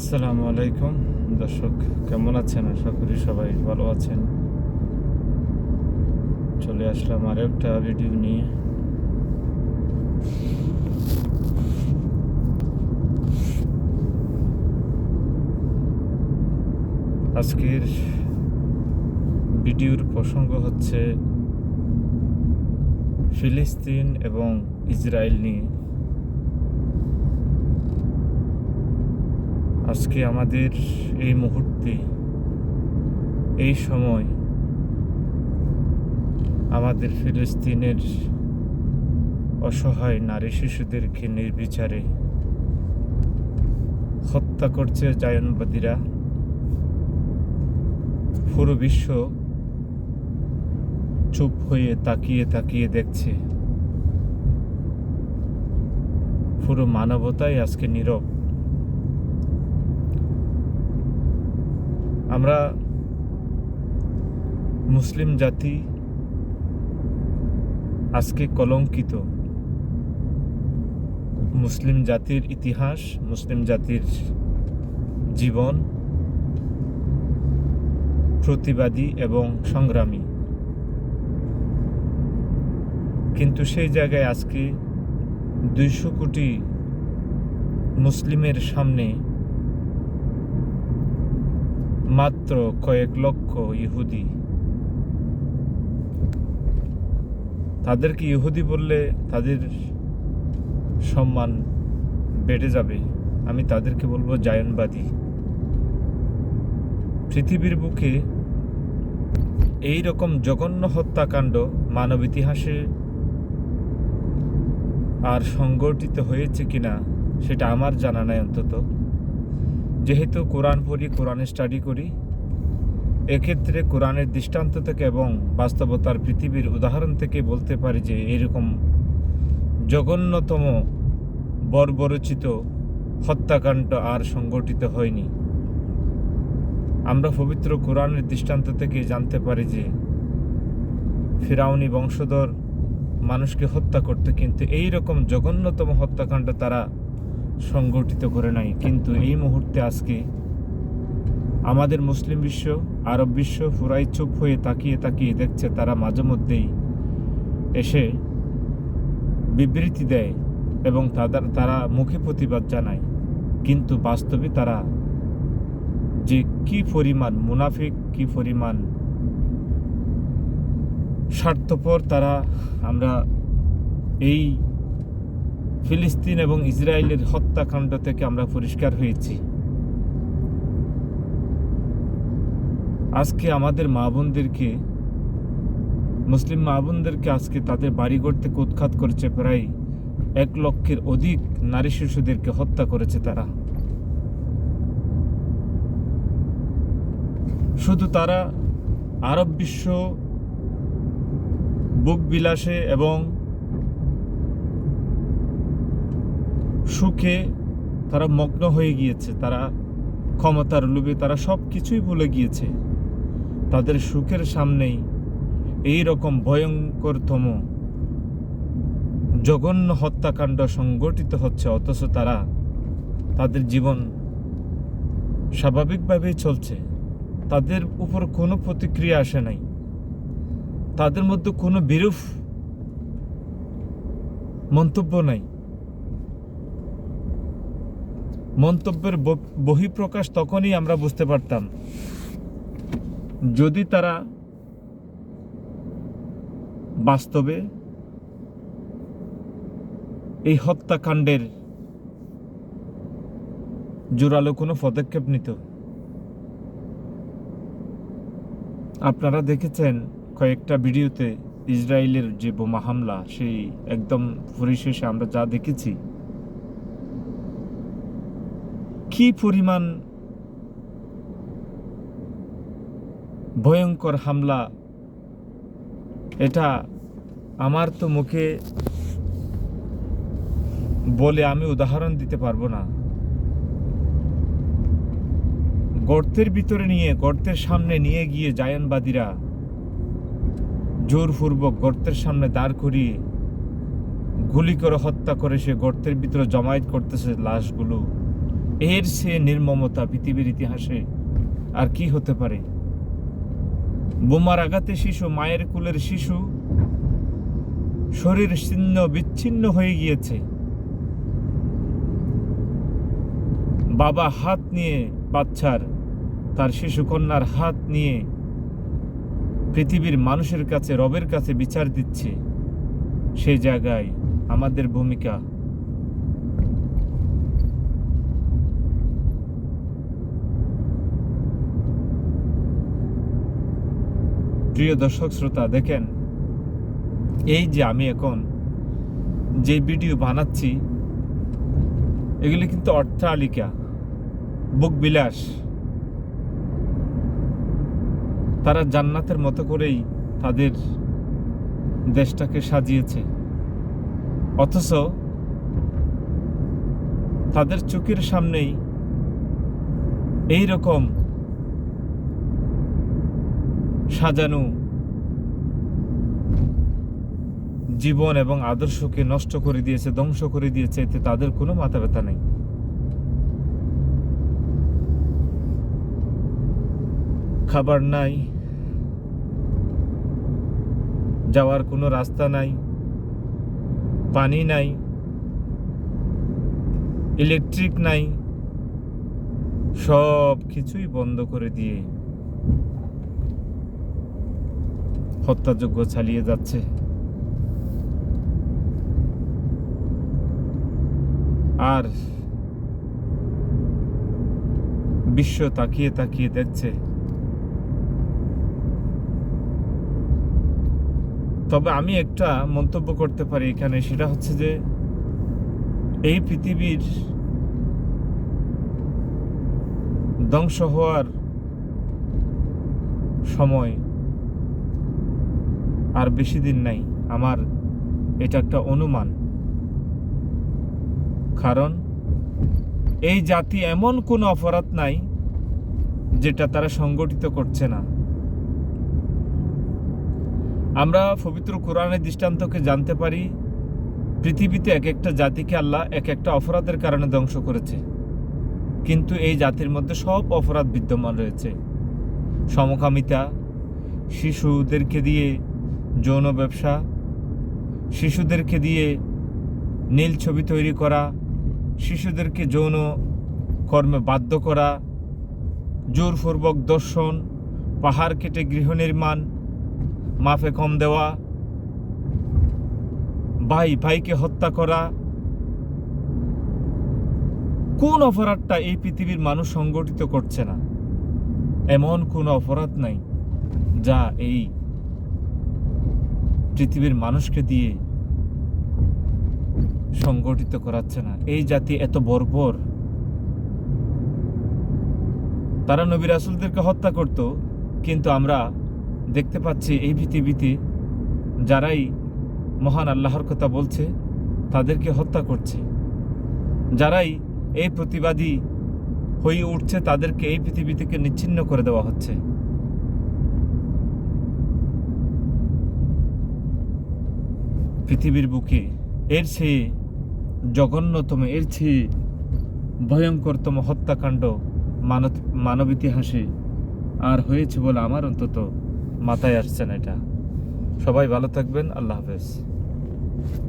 আসসালামু আলাইকুম। দর্শক, কেমন আছেন? আশা করি সবাই ভালো আছেন। চলে আসলাম আর একটা ভিডিও নিয়ে। আজকের ভিডিওর প্রসঙ্গ হচ্ছে ফিলিস্তিন এবং ইসরায়েল নিয়ে। আজকে আমাদের এই মুহূর্তে, এই সময় আমাদের ফিলিস্তিনের অসহায় নারী শিশুদেরকে নির্বিচারে হত্যা করছে জায়নবাদীরা। পুরো বিশ্ব চুপ হয়ে তাকিয়ে তাকিয়ে দেখছে। পুরো মানবতাই আজকে নীরব। আমরা মুসলিম জাতি আজকে কলঙ্কিত। মুসলিম জাতির ইতিহাস, মুসলিম জাতির জীবন প্রতিবাদী এবং সংগ্রামী। কিন্তু সেই জায়গায় আজকে দুইশো কোটি মুসলিমের সামনে মাত্র কয়েক লক্ষ ইহুদি। তাদেরকে ইহুদি বললে তাদের সম্মান বেড়ে যাবে। আমি তাদেরকে বলব জায়নবাদী। পৃথিবীর বুকে এই রকম জঘন্য হত্যাকাণ্ড মানব ইতিহাসে আর সংগঠিত হয়েছে কিনা, সেটা আমার জানা নাই অন্তত। যেহেতু কোরআন পড়ি কোরআনে স্টাডি করি, এক্ষেত্রে কোরআনের দৃষ্টান্ত থেকে এবং বাস্তবতার পৃথিবীর উদাহরণ থেকে বলতে পারি যে এরকম জঘন্যতম, বর্বরচিত হত্যাকাণ্ড আর সংগঠিত হয়নি। আমরা পবিত্র কোরআনের দৃষ্টান্ত থেকে জানতে পারি যে ফিরাউনি বংশধর মানুষকে হত্যা করতে, কিন্তু এই রকম জঘন্যতম হত্যাকাণ্ড তারা সংগঠিত করে নাই। কিন্তু এই মুহূর্তে আজকে আমাদের মুসলিম বিশ্ব, আরব বিশ্ব পুরাই চুপ হয়ে তাকিয়ে তাকিয়ে দেখছে তারা মাঝে মধ্যেই এসে বিবৃতি দেয় এবং তাদের, তারা মুখে প্রতিবাদ জানায়। কিন্তু বাস্তবে তারা যে কি পরিমাণ মুনাফিক, কি পরিমাণ স্বার্থপর তারা, আমরা এই ফিলিস্তিন এবং ইসরায়েলের হত্যাকাণ্ড থেকে আমরা পরিষ্কার হয়েছি। আজকে আমাদের মা বোনদেরকে, মুসলিম মা বোনদেরকে আজকে তাদের বাড়ি গড়তে উৎখাত করেছে প্রায় এক লক্ষের অধিক নারী শিশুদেরকে হত্যা করেছে তারা। শুধু তারা, আরব বিশ্ব বুক বিলাসে এবং সুখে তারা মগ্ন হয়ে গিয়েছে, তারা ক্ষমতার লোভে তারা সব কিছুই ভুলে গিয়েছে। তাদের সুখের সামনেই এই রকম ভয়ঙ্করতম জঘন্য হত্যাকাণ্ড সংগঠিত হচ্ছে, অথচ তারা তাদের জীবন স্বাভাবিকভাবেই চলছে। তাদের উপর কোনো প্রতিক্রিয়া আসে নাই। তাদের মধ্যে কোনো বিরূপ মন্তব্য নাই। মন্তব্যের বহিঃপ্রকাশ তখনই আমরা বুঝতে পারতাম। যদি তারা বাস্তবে এই হত্যাকাণ্ডের জোরালো কোনো পদক্ষেপ নিত। আপনারা দেখেছেন কয়েকটা ভিডিওতে ইসরায়েলের যে বোমা হামলা, সেই একদম পরিশেষে আমরা যা দেখেছি। কি পরিমাণ ভয়ঙ্কর হামলা, এটা আমার তো মুখে বলে আমি উদাহরণ দিতে পারব না। গর্তের ভিতরে নিয়ে, গর্তের সামনে নিয়ে গিয়ে জায়ানবাদীরা জোরপূর্বক গর্তের সামনে দাঁড় করিয়ে গুলি করে হত্যা করে সে গর্তের ভিতরে জমায়েত করতেছে লাশগুলো। এর সে নির্মমতা পৃথিবীর ইতিহাসে আর কি হতে পারে? বোমার আঘাতে শিশু, মায়ের কুলের শিশু, শরীর ছিন্ন, বিচ্ছিন্ন হয়ে গিয়েছে। বাবা হাত নিয়ে বাচ্চার, তার শিশু কন্যার হাত নিয়ে পৃথিবীর মানুষের কাছে, রবের কাছে বিচার দিচ্ছে। সেই জায়গায় আমাদের ভূমিকা প্রিয় দর্শক শ্রোতা, দেখেন, এই যে আমি এখন যে ভিডিও বানাচ্ছি, এগুলি কিন্তু অট্টালিকা, বুক বিলাস। তারা জান্নাতের মতো করেই তাদের দেশটাকে সাজিয়েছে। অথচ তাদের চোখের সামনেই এই রকম সাজানো। জীবন এবং আদর্শকে নষ্ট করে দিয়েছে, ধ্বংস করে দিয়েছে, এতে তাদের কোনো মাথা ব্যথা নেই। খাবার নাই, যাওয়ার কোনো রাস্তা নাই, পানি নাই, ইলেকট্রিক নাই সব কিছুই বন্ধ করে দিয়ে হত্যাযজ্ঞ চালিয়ে যাচ্ছে। আর বিশ্ব তাকিয়ে তাকিয়ে দেখছে। তবে আমি একটা মন্তব্য করতে পারি এখানে, সেটা হচ্ছে যে এই পৃথিবীর ধ্বংস হওয়ার সময় আর বেশি দিন নাই। আমার এটা একটা অনুমান। কারণ, এই জাতি এমন কোনো অপরাধ নাই যেটা তারা সংগঠিত করছে না। আমরা পবিত্র কোরআনের দৃষ্টান্তকে জানতে পারি, পৃথিবীতে এক একটা জাতিকে আল্লাহ এক একটা অপরাধের কারণে ধ্বংস করেছে। কিন্তু এই জাতির মধ্যে সব অপরাধ বিদ্যমান রয়েছে। সমকামিতা, শিশুদেরকে দিয়ে যৌন ব্যবসা, শিশুদেরকে দিয়ে নীল ছবি তৈরি করা, শিশুদেরকে যৌন কর্মে বাধ্য করা, জোরপূর্বক দর্শন, পাহাড় কেটে গৃহ নির্মাণ, মাফে কম দেওয়া, ভাই ভাইকে হত্যা করা। কোন অপরাধটা এই পৃথিবীর মানুষ সংগঠিত করছে না? এমন কোন অপরাধ নাই যা এই পৃথিবীর মানুষকে দিয়ে সংগঠিত করাচ্ছে না। এই জাতি এত বর্বর। তারা নবী রাসুলদেরকে হত্যা করত, কিন্তু আমরা দেখতে পাচ্ছি এই পৃথিবীতে যারাই মহান আল্লাহর কথা বলছে, তাদেরকে হত্যা করছে। যারাই এই প্রতিবাদী হয়ে উঠছে, তাদেরকে এই পৃথিবী থেকে নিচ্ছিন্ন করে দেওয়া হচ্ছে। পৃথিবীর বুকে। এর চেয়ে জঘন্যতম, এর চেয়ে ভয়ঙ্করতম হত্যাকাণ্ড মানব মানব ইতিহাসে আর হয়েছে বলে আমার অন্তত মাথায় আসছে না এটা। সবাই ভালো থাকবেন, আল্লাহ হাফেজ।